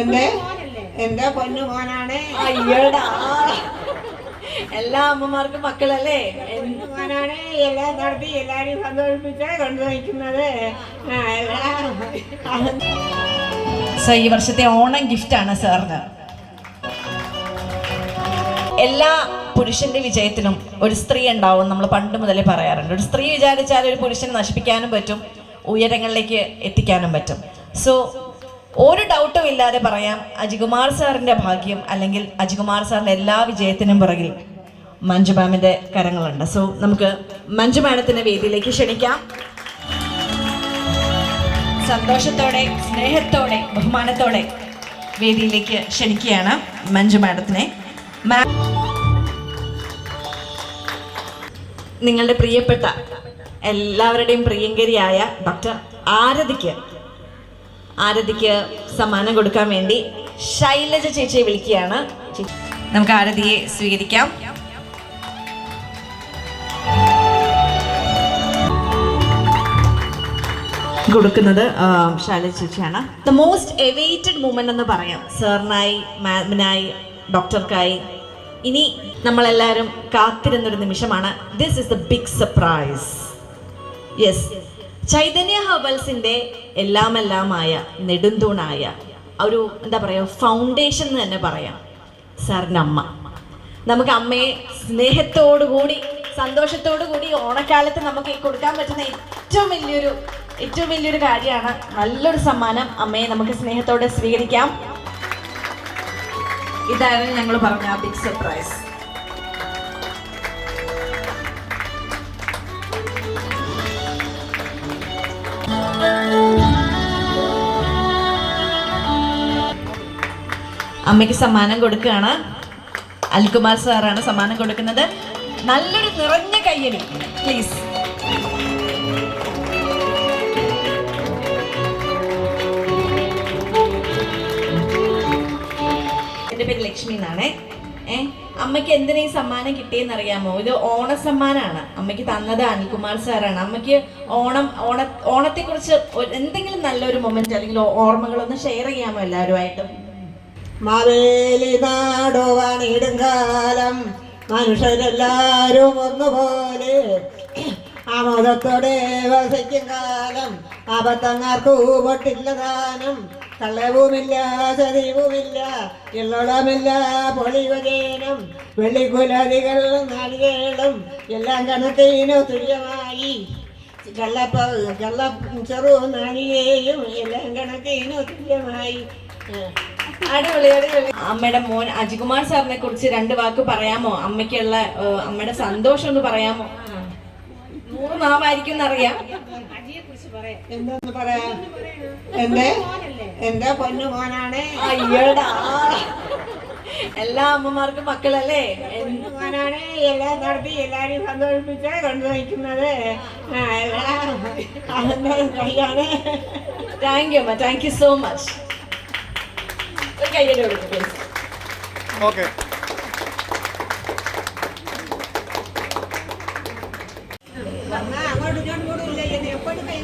എന്റെ എന്റെ പൊന്നു മോനാണ് അയ്യടാ. എല്ലാ അമ്മമാർക്കും മക്കളല്ലേ? മോനാണ് എല്ലാം നടത്തി എല്ലാരെയും സന്തോഷിപ്പിച്ച് കൊണ്ടുവയ്ക്കുന്നത് ആ, സോ ഈ വർഷത്തെ ഓണം ഗിഫ്റ്റാണ് ആണ് സാറിന്. എല്ലാ പുരുഷന്റെ വിജയത്തിനും ഒരു സ്ത്രീ ഉണ്ടാവും നമ്മൾ പണ്ട് മുതലേ പറയാറുണ്ട്. ഒരു സ്ത്രീ വിചാരിച്ചാൽ ഒരു പുരുഷനെ നശിപ്പിക്കാനും പറ്റും ഉയരങ്ങളിലേക്ക് എത്തിക്കാനും പറ്റും. സോ ഒരു ഡൗട്ടും ഇല്ലാതെ പറയാം അജികുമാർ സാറിന്റെ ഭാഗ്യം അല്ലെങ്കിൽ അജികുമാർ സാറിന്റെ എല്ലാ വിജയത്തിനും പുറകിൽ മഞ്ജു മാമിന്റെ കരങ്ങളുണ്ട്. സോ നമുക്ക് മഞ്ജു മാഡത്തിന്റെ വേദിയിലേക്ക് ക്ഷണിക്കാം. സന്തോഷത്തോടെ സ്നേഹത്തോടെ ബഹുമാനത്തോടെ വേദിയിലേക്ക് ക്ഷണിക്കുകയാണ് മഞ്ജു മാഡത്തിനെ. മാം നിങ്ങളുടെ പ്രിയപ്പെട്ട എല്ലാവരുടെയും പ്രിയങ്കരിയായ ഡോക്ടർ ആരതിക്ക് ആരതിക്ക് സമ്മാനം കൊടുക്കാൻ വേണ്ടി ശൈലജ ചേച്ചിയെ വിളിക്കുകയാണ്. നമുക്ക് ആരതിയെ സ്വീകരിക്കാം. കൊടുക്കുന്നത് ശൈലജ ചേച്ചിയാണ്. ദ മോസ്റ്റ് എവേറ്റഡ് മൂമെന്റ് എന്ന് പറയാം. സാറിനായി മാമിനായി ഡോക്ടർക്കായി. ഇനി നമ്മളെല്ലാവരും കാത്തിരുന്നൊരു നിമിഷമാണ്. This is the big surprise yes Chaitanya ഹബൽസിന്റെ എല്ലാമെല്ലാമായ നെടുന്തൂണായ ഒരു എന്താ പറയുക ഫൗണ്ടേഷൻ എന്ന് തന്നെ പറയാം. സാറിന്റെ അമ്മ. നമുക്ക് അമ്മയെ സ്നേഹത്തോടു കൂടി സന്തോഷത്തോടു കൂടി ഓണക്കാലത്ത് നമുക്ക് കൊടുക്കാൻ പറ്റുന്ന ഏറ്റവും വലിയൊരു ഏറ്റവും വലിയൊരു കാര്യമാണ്. നല്ലൊരു സമ്മാനം അമ്മയെ നമുക്ക് സ്നേഹത്തോടെ സ്വീകരിക്കാം. ഇതായിരുന്നു ഞങ്ങൾ പറഞ്ഞ ബിഗ് സർപ്രൈസ് അമ്മയ്ക്ക് സമ്മാനം കൊടുക്കുകയാണ്. അൽകുമാർ സാറാണ് സമ്മാനം കൊടുക്കുന്നത്. നല്ലൊരു നിറഞ്ഞ കയ്യടി. പ്ലീസ് എന്റെ പേര് ലക്ഷ്മി എന്നാണേ. ഏ അമ്മയ്ക്ക് എന്തിനാ ഈ സമ്മാനം കിട്ടിയെന്ന് അറിയാമോ ഇത് ഓണ സമ്മാനമാണ് അമ്മയ്ക്ക് തന്നത് അനിൽകുമാർ സാറാണ്. അമ്മയ്ക്ക് ഓണം ഓണ ഓണത്തെക്കുറിച്ച് എന്തെങ്കിലും നല്ലൊരു മൊമെന്റ് അല്ലെങ്കിൽ ഓർമ്മകളൊന്ന് ഷെയർ ചെയ്യാമോ എല്ലാവരുമായിട്ടും? മാവേലി നാടുവാണിടും കാലം മനുഷ്യരെല്ലാരും ഒന്നുപോലെ ആമോദത്തോടെ വസിക്കും കാലം. അബദ്ധങ്ങാർക്കു പൊട്ടില്ല ദാനം കള്ളവുമില്ല ചതിവുമില്ല ഇള്ളടമില്ല പൊളിവചേനം. വെള്ളിക്കുലതികളും നാളികേളും എല്ലാം കണക്കിനു തുല്യമായി. കള്ളപ്പ കള്ള ചെറു നാളികേയും എല്ലാം കണക്കിനു തുല്യമായി. അടിപൊളി അടിപൊളി. അമ്മയുടെ മോൻ അജികുമാർ സാറിനെ കുറിച്ച് രണ്ട് വാക്ക് പറയാമോ? അമ്മയ്ക്കുള്ള അമ്മയുടെ സന്തോഷം ഒന്ന് പറയാമോ? നൂറ് നാമായിരിക്കും എന്നറിയാം. എന്തെന്ന് പറയാ? എന്റെ എന്റെ പൊന്നു മോനാണ്? അയ്യടാ. എല്ലാ അമ്മമാർക്കും മക്കളല്ലേ? മോനാണ് എല്ലാം നടത്തി എല്ലാരെയും സന്തോഷിപ്പിച്ച് കൊണ്ടുവയ്ക്കുന്നത്. ആ, എല്ലാം കൈയാണ്? താങ്ക് യു അമ്മ. താങ്ക് യു സോ മച്ച് കയ്യടി കൊടുക്കും ഓക്കെ എപ്പോഴും കൈ.